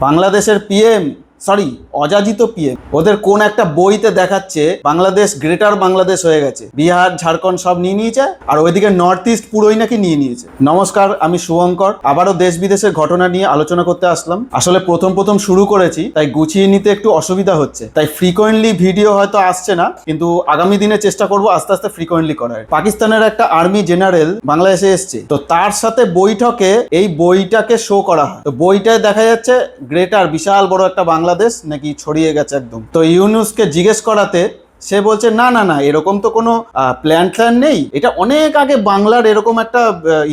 বাংলাদেশের PM sorry অযাচিত PM. ওদের কোন একটা বইতে দেখাচ্ছে, বাংলাদেশ, গ্রেটার বাংলাদেশ হয়ে গেছে। বিহার, ঝাড়খণ্ড সব নিয়ে নিয়েছে, আর ওইদিকে নর্থ ইস্ট পুরোই নাকি নিয়ে নিয়েছে। নমস্কার, আমি শুভঙ্কর। আবারও দেশ বিদেশের ঘটনা নিয়ে আলোচনা করতে আসলাম। আসলে প্রথম প্রথম শুরু করেছি, তাই গুছিয়ে নিতে একটু অসুবিধা হচ্ছে। তাই ফ্রিকোয়েন্টলি ভিডিও হয়তো আসছে না, কিন্তু আগামী দিনে চেষ্টা করব আস্তে আস্তে ফ্রিকোয়েন্টলি করার। পাকিস্তানের একটা আর্মি জেনারেল বাংলাদেশে এসছে, তো তার সাথে বৈঠকে এই বইটাকে শো করা হয়। তো বইটায় দেখা যাচ্ছে, গ্রেটার, বিশাল বড় একটা বাংলাদেশ নাকি ছড়িয়ে গেছে একদম। তো ইউনুসকে জিজ্ঞেস করাতে সে বলছে, না না না, এরকম তো কোনো প্ল্যান ট্ল্যান নেই। এটা অনেক আগে বাংলার এরকম একটা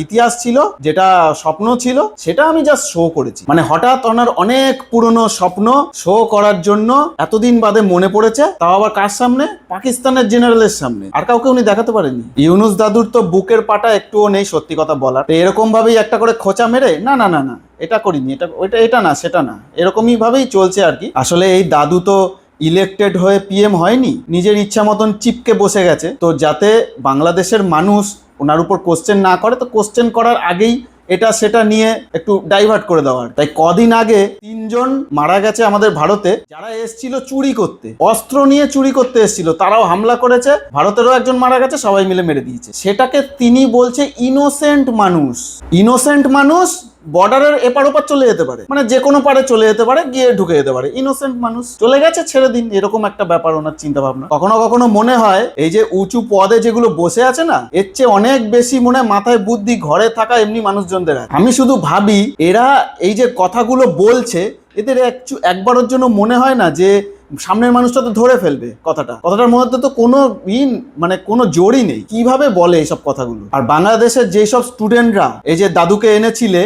ইতিহাস ছিল, যেটা স্বপ্ন ছিল, সেটা আমি জাস্ট শো করেছি। মানে হঠাৎ ওনার অনেক পুরনো স্বপ্ন শো করার জন্য এতদিন বাদে মনে পড়েছে, তাও আবার কার সামনে? পাকিস্তানের জেনারেলের সামনে। আর কাউকে উনি দেখাতে পারেননি। ইউনুস দাদুর তো বুকের পাটা একটুও নেই, সত্যি কথা বলার। তো এরকম ভাবেই একটা করে খোঁচা মেরে, না না না না, এটা করিনি, এটা, ওইটা, এটা না, সেটা না। এরকমই ভাবেই চলছে আর কি। আসলে এই দাদু তো ইলেকটেড হয়ে পিএম হয়নি, নিজের ইচ্ছা মতন চিপকে বসে গেছে। তো যাতে বাংলাদেশের মানুষ ওনার উপর কোশ্চেন না করে, তো কোশ্চেন করার আগেই এটা সেটা নিয়ে একটু ডাইভার্ট করে দেওয়ার তাই কদিন আগে তিনজন মারা গেছে আমাদের ভারতে, যারা এসছিল চুরি করতে, অস্ত্র নিয়ে চুরি করতে এসছিল, তারাও হামলা করেছে, ভারতেরও একজন মারা গেছে, সবাই মিলে মেরে দিয়েছে। সেটাকে তিনি বলছে ইনোসেন্ট মানুষ। ইনোসেন্ট মানুষ বর্ডারের এপার ওপার চলে যেতে পারে। মানে যে কোনো পারে চলে যেতে পারে, গিয়ে ঢুকে যেতে পারে। ইনোসেন্ট মানুষ চলে গেছে, ছেড়ে দিন, এরকম একটা ব্যাপার ওনার চিন্তা ভাবনা কখনো কখনো মনে হয়, এই যে উঁচু পদে যেগুলো বসে আছে না, এর চেয়ে অনেক বেশি মনে মাথায় বুদ্ধি, ঘরে থাকা এমনি মানুষজনদের। আমি শুধু ভাবি, এরা এই যে কথাগুলো বলছে, এদের একবারের জন্য মনে হয় না যে সামনের মানুষটা তো ধরে ফেলবে কথাটা। কথাটার মধ্যে তো কোনো ইন মানে কোনো জোরই নেই। কীভাবে বলে এইসব কথাগুলো? আর বাংলাদেশের যেসব স্টুডেন্টরা, এই যে দাদুকে এনেছিলে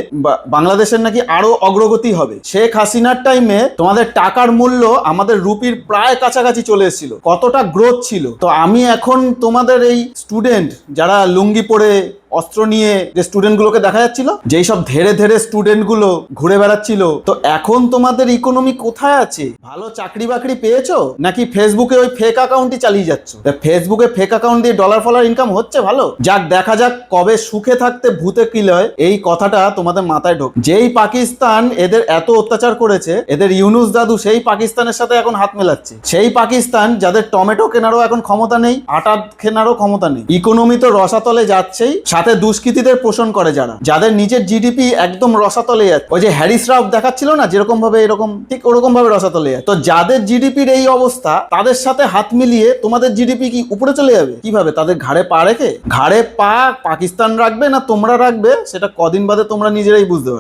বাংলাদেশের নাকি আরও অগ্রগতি হবে। শেখ হাসিনার টাইমে তোমাদের টাকার মূল্য আমাদের রুপির প্রায় কাছাকাছি চলে এসেছিল। কতটা গ্রোথ ছিল। তো আমি এখন তোমাদের এই স্টুডেন্ট যারা লুঙ্গি পরে অস্ত্র নিয়ে যে স্টুডেন্টগুলোকে দেখা যাচ্ছিল, যেই সব ধেরে ধেরে স্টুডেন্টগুলো ঘুরে বেড়াচ্ছিল, তো এখন তোমাদের ইকোনমি কোথায় আছে? ভালো চাকরি বাকরি পেয়েছ? নাকি ফেসবুকে ওই ফেক অ্যাকাউন্টই চালিয়ে যাচ্ছ? ফেসবুকে ফেক অ্যাকাউন্ট দিয়ে ডলার ফলার ইনকাম হচ্ছে ভালো? যাক, দেখা যাক কবে সুখে থাকতে ভূতে কিল হয় এই কথাটা তোমাদের মাথায় ঢোক। যেই পাকিস্তান এদের এত অত্যাচার করেছে, এদের ইউনুস দাদু সেই পাকিস্তানের সাথে এখন হাত মেলাচ্ছে। সেই পাকিস্তান যাদের টমেটো কেনারও এখন ক্ষমতা নেই, আটা কেনারও ক্ষমতা নেই। ইকোনমি তো রসাতলে যাচ্ছেই সাথে দুষ্কৃতীদের পোষণ করে যারা। যাদের নিজের জিডিপি একদম রসাতলে যাচ্ছে ওই যে হ্যারিস রাফ দেখাচ্ছিল না যেরকম ভাবে এরকম, ঠিক ওরকম ভাবে রসাতলে যাচ্ছে তো যাদের জিডিপির এই অবস্থা, তাদের সাথে হাত মিলিয়ে তোমাদের জিডিপি কি উপরে চলে যাবে? কীভাবে? তাদের ঘাড়ে পা রেখে? ঘাড়ে পা পাকিস্তান রাখবে না তোমরা রাখবে? সেটা কদিন বাদে তোমরা নিজেরাই বুঝতে পারবে।